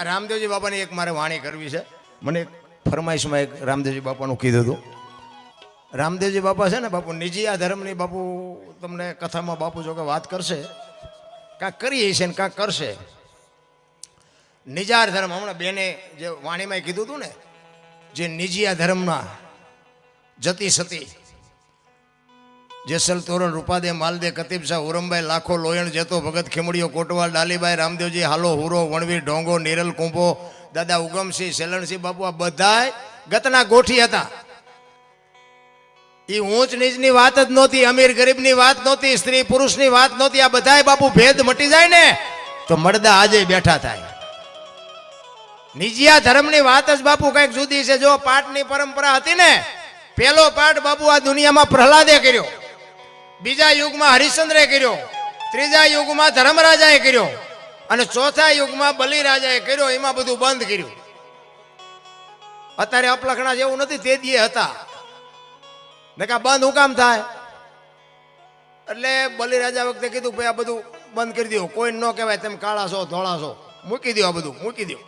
રામદેવજી બાપાની એક મારે વાણી કરવી છે. મને એક ફરમાઈશમાં એક રામદેવજી બાપાનું કીધું હતું. રામદેવજી બાપા છે ને, બાપુ નિજી આ ધર્મની બાપુ તમને કથામાં બાપુ જો કે વાત કરશે. કાંક કરીએ છે ને કાંક કરશે. નિજાર ધર્મ, હમણાં બેને જે વાણીમાં કીધું હતું ને, જે નિજી આ ધર્મના જતી સતી જેસલ તોરણ રૂપાદે માલદે કતીબ ઉરમભાઈ, લાખો, લોયણ, જેતો, ભગત ખીમડીઓ કોટવાલ ડાલીભાઈ રામદેવજી, હાલો, હુરો વણવીર ઢોંગો, નિરલ, કુંભો, દાદા ઉગમસિંહ સેલણસિંહ બાપુ, આ બધાય ગતના ગોઠી હતા. એ ઊંચ નીચની વાત જ નહોતી, અમીર ગરીબની વાત નહોતી, સ્ત્રી પુરુષની વાત નહોતી, આ બધાય બાપુ ભેદ મટી જાય ને, તો મળદા આજે બેઠા થાય. નિજિયા ધર્મની વાત જ બાપુ કંઈક જુદી છે. જો પાઠની પરંપરા હતી ને, પેલો પાઠ બાપુ આ દુનિયામાં પ્રહલાદે કર્યો. બીજા યુગમાં હરિશ્ચંદ્રે કર્યો, ત્રીજા યુગમાં ધર્મરાજાએ કર્યો, અને ચોથા યુગમાં બલિરાજાએ કર્યો, એમાં બધું બંધ કર્યું. અત્યારે અપલખણા જેવું નથી, તે દીએ હતા. નકા બંધ હું કામ થાય? એટલે બલિરાજા વખતે કીધું ભાઈ આ બધું બંધ કરી દો કોઈ ન કહેવાય, તમે કાળા છો, ધોળા છો. મૂકી દો આ બધું, મૂકી દો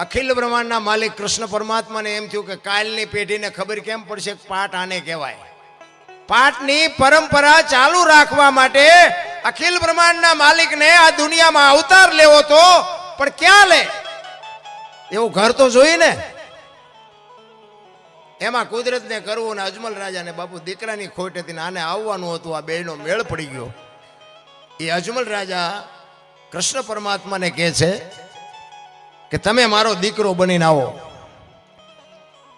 અખિલ બ્રહ્માંડના માલિક કૃષ્ણ પરમાત્માને એમ થયું કે કાલની પેઢીને ખબર કેમ પડશે પાઠ આને કહેવાય? પાઠની પરંપરા ચાલુ રાખવા માટે અખિલ બ્રહ્માંડના માલિકને આ દુનિયામાં અવતાર લેવો તો પણ ક્યાં લે? એવું ઘર તો જોઈને એમાં કુદરતને કરવું ને અજમલ રાજાને બાપુ દીકરાની ખોટ હતી ને આને આવવાનું હતું, આ બેનો મેળ પડી ગયો. એ અજમલ રાજા કૃષ્ણ પરમાત્માને કહે છે કે તમે મારો દીકરો બનીને આવો.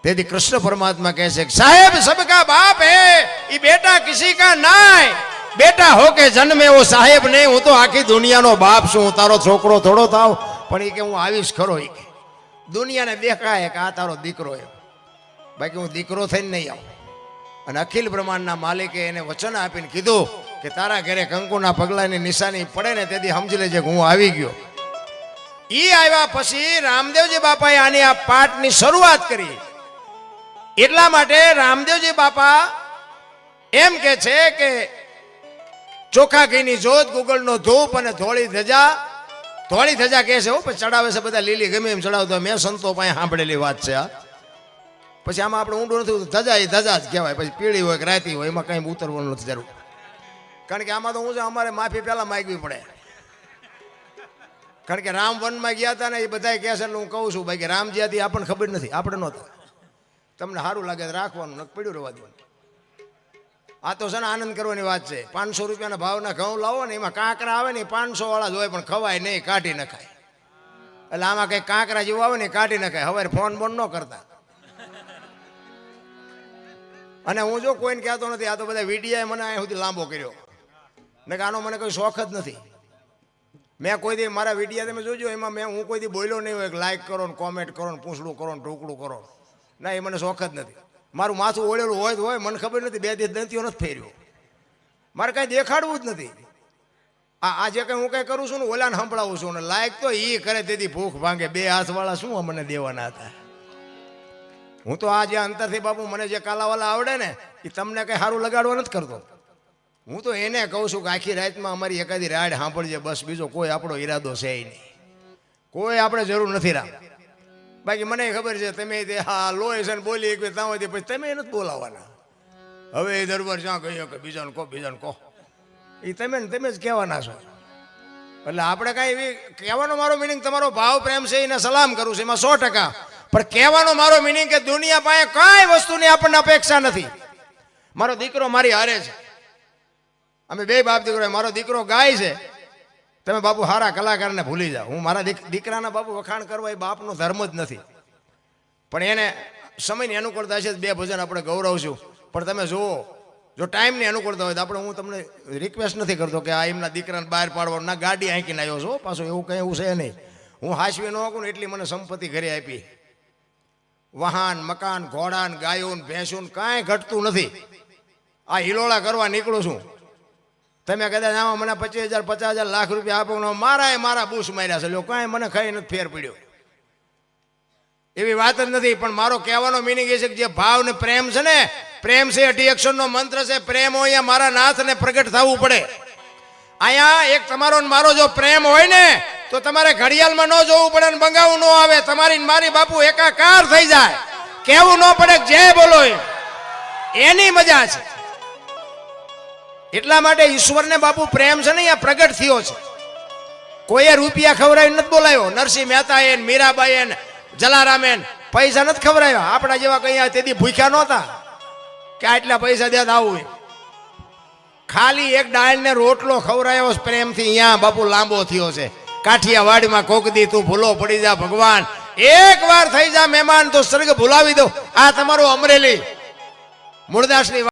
તેથી કૃષ્ણ પરમાત્મા કહે છે, સાહેબ, સબકા બાપ હે એ બેટા કિસી કા નાય? બેટા હો કે જન્મે ઓ સાહેબ નહીં, હું તો આખી દુનિયાનો બાપ છું, હું તારો છોકરો થોડો થાવ. પણ એ કે, હું આવીશ ખરો એ કે. દુનિયાને દેખાય કે આ તારો દીકરો એમ. બાકી હું દીકરો થઈને નહીં આવું. અને અખિલ બ્રહ્માંડના માલિકે એને વચન આપીને કીધું કે, તારા ઘરે કંકુના પગલાની નિશાની પડે ને તેથી સમજી લેજે કે હું આવી ગયો. એ આવ્યા પછી રામદેવજી બાપાએ આની આ પાઠની શરૂઆત કરી. એટલા માટે રામદેવજી બાપા એમ કે છે કે ચોખા ઘીની જોત ગુગળનો ધૂપ અને ધોળી ધજા. ધોળી ધજા કહે છે ચડાવે છે બધા લીલી, ગમે એમ ચડાવતો મેં સંતો પાસે સાંભળેલી વાત છે આ પછી આમાં આપણે ઊંડું નથી. ધજા એ ધજા જ કહેવાય, પછી પીળી હોય કે રાતી હોય, એમાં કંઈ ઉતરવાનું નથી જરૂર. કારણ કે આમાં તો હું છે, અમારે માફી પહેલા માગવી પડે. કારણ કે રામ વનમાં ગયા હતા ને એ બધા કહે છે, એટલે હું કહું છું ભાઈ કે રામજી હતી આપણને ખબર નથી, આપણે નહોતા. તમને સારું લાગે રાખવાનું નક પડ્યું રહેવા દેવાનું આ તો છે ને આનંદ કરવાની વાત છે. પાંચસો રૂપિયાના ભાવના ઘઉં લાવો ને, એમાં કાંકરા આવે ને પાંચસો વાળા જ પણ ખવાય નહીં, કાઢી નખાય. એટલે આમાં કંઈ કાંકરા જેવું આવે ને કાઢી નખાય. હવે ફોન બોન ન કરતા. અને હું જો કોઈને કહેતો નથી, આ તો બધા વિડીયાએ મને અહીંયા સુધી લાંબો કર્યો. ને કે આનો મને કોઈ શોખ જ નથી. મેં કોઈ દી, મારા વિડીયા તમે જોજો, એમાં મેં હું કોઈ દી બોલ્યો નહીં હોય લાઈક કરો ને કોમેન્ટ કરો ને, પૂછડું કરો ને ટોકડું કરો ના, એ મને શોખ જ નથી. મારું માથું ઓળેલું હોય તો હોય, મને ખબર નથી, બે દિવસ દંતીઓ નથી ફેર્યો. મારે કાંઈ દેખાડવું જ નથી. આ આ જે કંઈ હું કંઈ કરું છું ને, ઓલાને સંભળાવું છું ને, લાયક તો એ કરે, તેથી ભૂખ ભાંગે. બે હાથવાળા શું મને દેવાના હતા? હું તો આ જે અંતરથી બાપુ મને જે કાલાવાલા આવડે ને એ તમને કંઈ સારું લગાડવા નથી કરતો. હું તો એને કહું છું કે આખી રાતમાં અમારી એકાદી રાડ સાંભળજે, બસ બીજો કોઈ આપણો ઈરાદો છે નહીં. કોઈ આપણે જરૂર નથી રામ બાકી મને ખબર છે, તમે તે હા લોહી છે ને બોલી એક ત્યાં હોય પછી તમે નથી બોલાવવાના. હવે એ દરબાર જ્યાં કહીએ કે બીજાને કહો બીજાને કહો. એ તમે ને તમે જ કહેવાના છો. એટલે આપણે કાંઈ એવી, કહેવાનો મારો મિનિંગ તમારો ભાવ, પ્રેમ છે, એને સલામ કરું છું, એમાં સો ટકા. પણ કહેવાનો મારો મિનિંગ કે દુનિયા પાસે કાંઈ વસ્તુની આપણને અપેક્ષા નથી. મારો દીકરો મારી હારે છે. અમે બે બાપ દીકરો, મારો દીકરો ગાય છે. તમે બાપુ સારા કલાકારને ભૂલી જાઓ. હું મારા દીકરાના બાપુ વખાણ કરવા એ બાપનો ધર્મ જ નથી. પણ એને સમયની અનુકૂળતા છે બે ભજન આપણે ગૌરવશું. પણ તમે જુઓ, જો ટાઈમની અનુકૂળતા હોય તો આપણે હું તમને રિક્વેસ્ટ નથી કરતો કે આ એમના દીકરાને બહાર પાડવાનું ના ગાડી આંકીને આવ્યો છો. પાછું એવું કંઈ એવું છે નહીં. હું હાસવી ન ને એટલી મને સંપત્તિ ઘરે આપી. વાહન મકાન, ઘોડાન, ગાયોન, ભેંસુન કાંઈ ઘટતું નથી. આ હિલોળા કરવા નીકળું છું. તમે કદાચ આમાં મને પચીસ હજાર, પચાસ હજાર લાખ રૂપિયા આપો મારા મારા મારા બૂસ માર્યા છે. લોકો કાંઈ મને ખાઈ નથી ફેર પડ્યો. એવી વાત જ નથી, પણ મારો કહેવાનો મિનિંગ એ છે કે જે ભાવ ને પ્રેમ છે ને, પ્રેમ છે અઢી અક્ષરનો મંત્ર છે. પ્રેમ હોય અહીંયા મારા નાથને પ્રગટ થવું પડે. અહીંયા એક તમારો મારો જો પ્રેમ હોય ને, તો તમારે ઘડિયાળમાં ન જોવું પડે ને બંગાવું ન આવે. તમારી ને મારી બાપુ એકાકાર થઈ જાય. કેવું ન પડે જે બોલો એની મજા છે. એટલા માટે ઈશ્વરને બાપુ પ્રેમ છે ને, અહીંયા પ્રગટ થયો છે. કોઈએ રૂપિયા ખવડાવી નથી બોલાયો. નરસિંહ મહેતા એ મીરાબાઈ એ જલારામે પૈસા નથી ખવડાવ્યા. આપણા જેવા કઈ તેથી ભૂખ્યા નહોતા કે આટલા પૈસા દે આવું ખાલી એક ડાળ ને રોટલો ખવડાયો પ્રેમથી. અહીંયા બાપુ લાંબો થયો છે. કાઠિયાવાડમાં કોક દી તું ભૂલો પડી જા ભગવાન. એક વાર થઈ જા મહેમાન, તો સ્વર્ગ ભૂલાવી દો આ તમારું અમરેલી. મૂળદાસની